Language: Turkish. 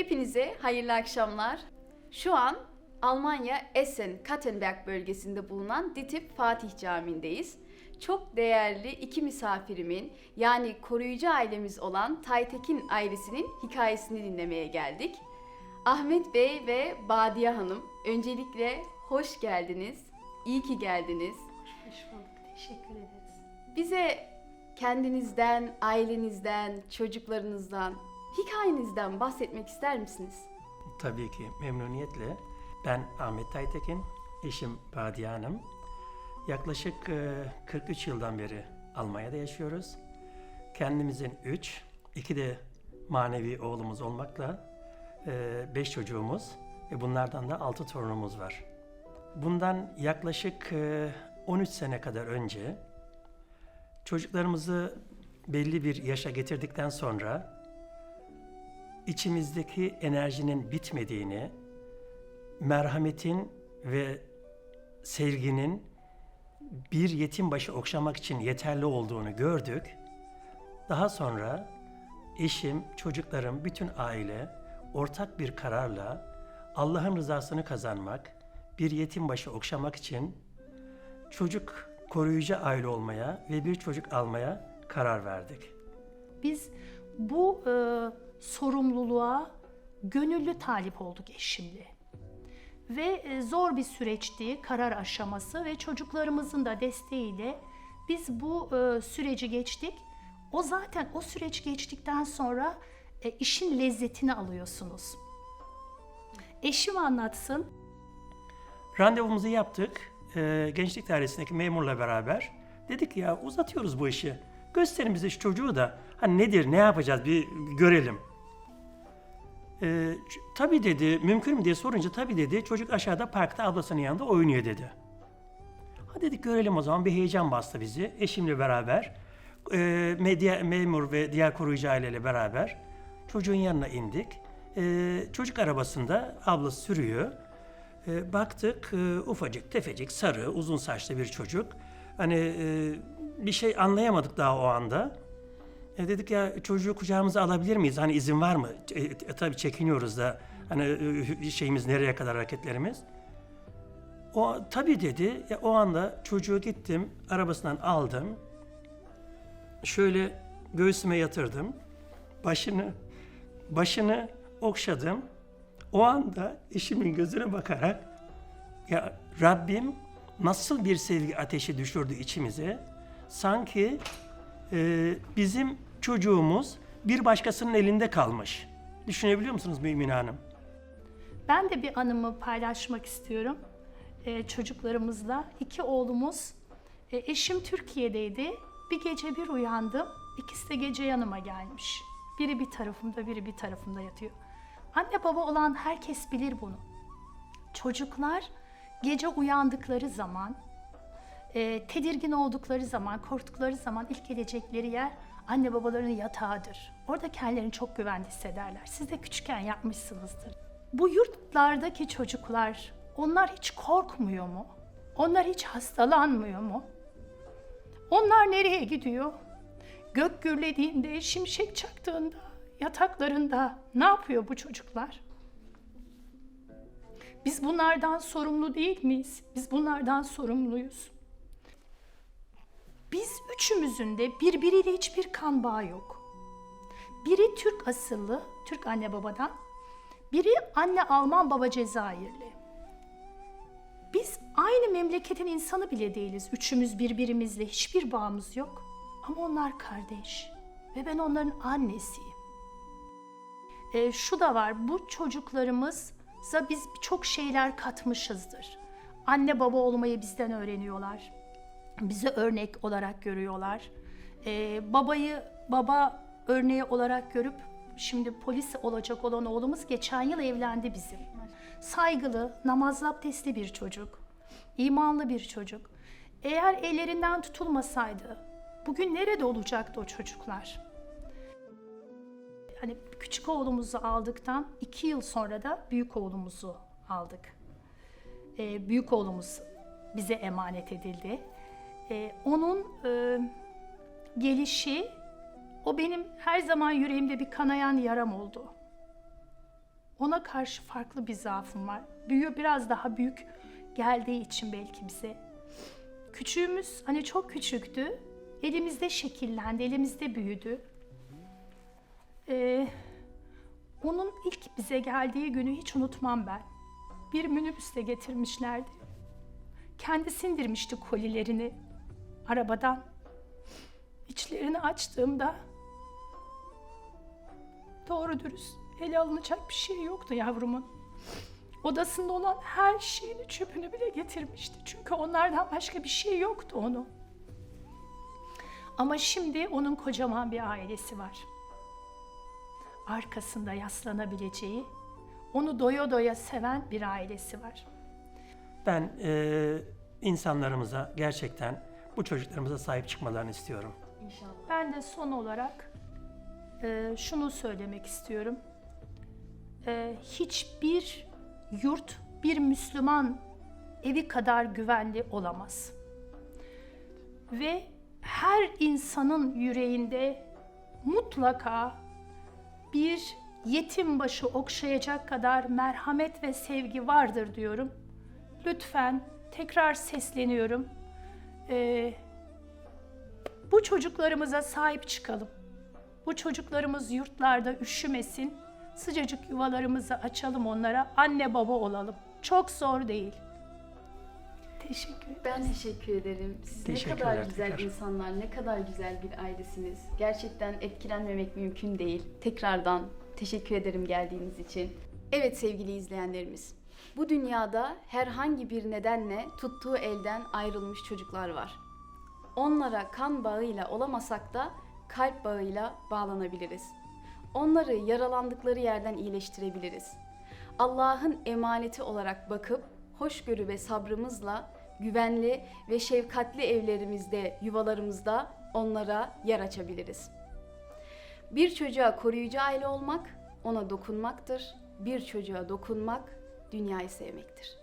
Hepinize hayırlı akşamlar. Şu an Almanya Essen Kattenberg bölgesinde bulunan Ditip Fatih Camii'ndeyiz. Çok değerli iki misafirimin yani koruyucu ailemiz olan Taytekin ailesinin hikayesini dinlemeye geldik. Ahmet Bey ve Badiye Hanım öncelikle hoş geldiniz. İyi ki geldiniz. Hoş bulduk. Teşekkür ederiz. Bize kendinizden, ailenizden, çocuklarınızdan, hikayenizden bahsetmek ister misiniz? Tabii ki memnuniyetle. Ben Ahmet Taytekin, eşim Badiye Hanım. Yaklaşık e, 43 yıldan beri Almanya'da yaşıyoruz. Kendimizin 3, iki de manevi oğlumuz olmakla 5 çocuğumuz ve bunlardan da 6 torunumuz var. Bundan yaklaşık e, 13 sene kadar önce çocuklarımızı belli bir yaşa getirdikten sonra içimizdeki enerjinin bitmediğini, merhametin ve sevginin bir yetim başı okşamak için yeterli olduğunu gördük. Daha sonra eşim, çocuklarım, bütün aile ortak bir kararla Allah'ın rızasını kazanmak, bir yetim başı okşamak için çocuk koruyucu aile olmaya ve bir çocuk almaya karar verdik. Biz bu e, sorumluluğa gönüllü talip olduk eşimle. Ve e, zor bir süreçti, karar aşaması ve çocuklarımızın da desteğiyle biz bu e, süreci geçtik. O zaten o süreç geçtikten sonra e, işin lezzetini alıyorsunuz. Eşim anlatsın. Randevumuzu yaptık. Gençlik Dairesi'ndeki memurla beraber. Dedik ya uzatıyoruz bu işi. Gösterin bize şu çocuğu da. Hani nedir, ne yapacağız bir görelim. Ç- tabii dedi, mümkün mü diye sorunca tabii dedi. Çocuk aşağıda parkta ablasının yanında oynuyor dedi. Ha dedik görelim o zaman bir heyecan bastı bizi. Eşimle beraber, e, medya, memur ve diğer koruyucu aileyle beraber çocuğun yanına indik. E, çocuk arabasında ablası sürüyor. E, baktık e, ufacık, tefecik, sarı, uzun saçlı bir çocuk. Hani e, bir şey anlayamadık daha o anda. E, dedik ya çocuğu kucağımıza alabilir miyiz? Hani izin var mı? E, e, tabii çekiniyoruz da hani e, şeyimiz nereye kadar hareketlerimiz. O tabii dedi. Ya, o anda çocuğu gittim, arabasından aldım. Şöyle göğsüme yatırdım. Başını başını okşadım. O anda eşimin gözüne bakarak ya Rabbim nasıl bir sevgi ateşi düşürdü içimize. Sanki e, bizim çocuğumuz bir başkasının elinde kalmış. Düşünebiliyor musunuz Mümin Hanım? Ben de bir anımı paylaşmak istiyorum e, çocuklarımızla. İki oğlumuz, e, eşim Türkiye'deydi. Bir gece bir uyandım, ikisi de gece yanıma gelmiş. Biri bir tarafımda, biri bir tarafımda yatıyor. Anne baba olan herkes bilir bunu. Çocuklar gece uyandıkları zaman, e, tedirgin oldukları zaman, korktukları zaman ilk gelecekleri yer anne babalarının yatağıdır. Orada kendilerini çok güvende hissederler. Siz de küçükken yapmışsınızdır. Bu yurtlardaki çocuklar, onlar hiç korkmuyor mu? Onlar hiç hastalanmıyor mu? Onlar nereye gidiyor? Gök gürlediğinde, şimşek çaktığında, yataklarında ne yapıyor bu çocuklar? Biz bunlardan sorumlu değil miyiz? Biz bunlardan sorumluyuz. Biz üçümüzün de birbiriyle hiçbir kan bağı yok. Biri Türk asıllı, Türk anne babadan, biri anne Alman baba Cezayirli. Biz aynı memleketin insanı bile değiliz. Üçümüz birbirimizle hiçbir bağımız yok. Ama onlar kardeş ve ben onların annesiyim. E, şu da var, bu çocuklarımıza biz çok şeyler katmışızdır. Anne baba olmayı bizden öğreniyorlar. Bizi örnek olarak görüyorlar. E, babayı baba örneği olarak görüp şimdi polis olacak olan oğlumuz geçen yıl evlendi bizim. Saygılı, namazlı abdestli bir çocuk. imanlı bir çocuk. Eğer ellerinden tutulmasaydı bugün nerede olacaktı o çocuklar? hani küçük oğlumuzu aldıktan iki yıl sonra da büyük oğlumuzu aldık. Ee, büyük oğlumuz bize emanet edildi. Ee, onun e, gelişi o benim her zaman yüreğimde bir kanayan yaram oldu. ona karşı farklı bir zaafım var. Büyüyor biraz daha büyük geldiği için belki bize. Küçüğümüz hani çok küçüktü. Elimizde şekillendi, elimizde büyüdü. Ee, onun ilk bize geldiği günü hiç unutmam ben. Bir minibüste getirmişlerdi. Kendi indirmişti kolilerini arabadan. İçlerini açtığımda doğru dürüst ele alınacak bir şey yoktu yavrumun. Odasında olan her şeyini çöpünü bile getirmişti. Çünkü onlardan başka bir şey yoktu onun. Ama şimdi onun kocaman bir ailesi var. Arkasında yaslanabileceği, onu doya doya seven bir ailesi var. Ben e, insanlarımıza gerçekten bu çocuklarımıza sahip çıkmalarını istiyorum. İnşallah. Ben de son olarak e, şunu söylemek istiyorum. E, hiçbir yurt bir Müslüman evi kadar güvenli olamaz. Ve her insanın yüreğinde mutlaka bir yetim başı okşayacak kadar merhamet ve sevgi vardır diyorum. Lütfen tekrar sesleniyorum. E, bu çocuklarımıza sahip çıkalım. Bu çocuklarımız yurtlarda üşümesin. Sıcacık yuvalarımızı açalım onlara. Anne baba olalım. Çok zor değil. Teşekkür ederim. Ben teşekkür ederim. Siz ne kadar güzel tekrar. insanlar, ne kadar güzel bir ailesiniz. Gerçekten etkilenmemek mümkün değil. Tekrardan teşekkür ederim geldiğiniz için. Evet sevgili izleyenlerimiz. Bu dünyada herhangi bir nedenle tuttuğu elden ayrılmış çocuklar var. Onlara kan bağıyla olamasak da kalp bağıyla bağlanabiliriz. Onları yaralandıkları yerden iyileştirebiliriz. Allah'ın emaneti olarak bakıp hoşgörü ve sabrımızla güvenli ve şefkatli evlerimizde, yuvalarımızda onlara yer açabiliriz. Bir çocuğa koruyucu aile olmak ona dokunmaktır. Bir çocuğa dokunmak dünyayı sevmektir.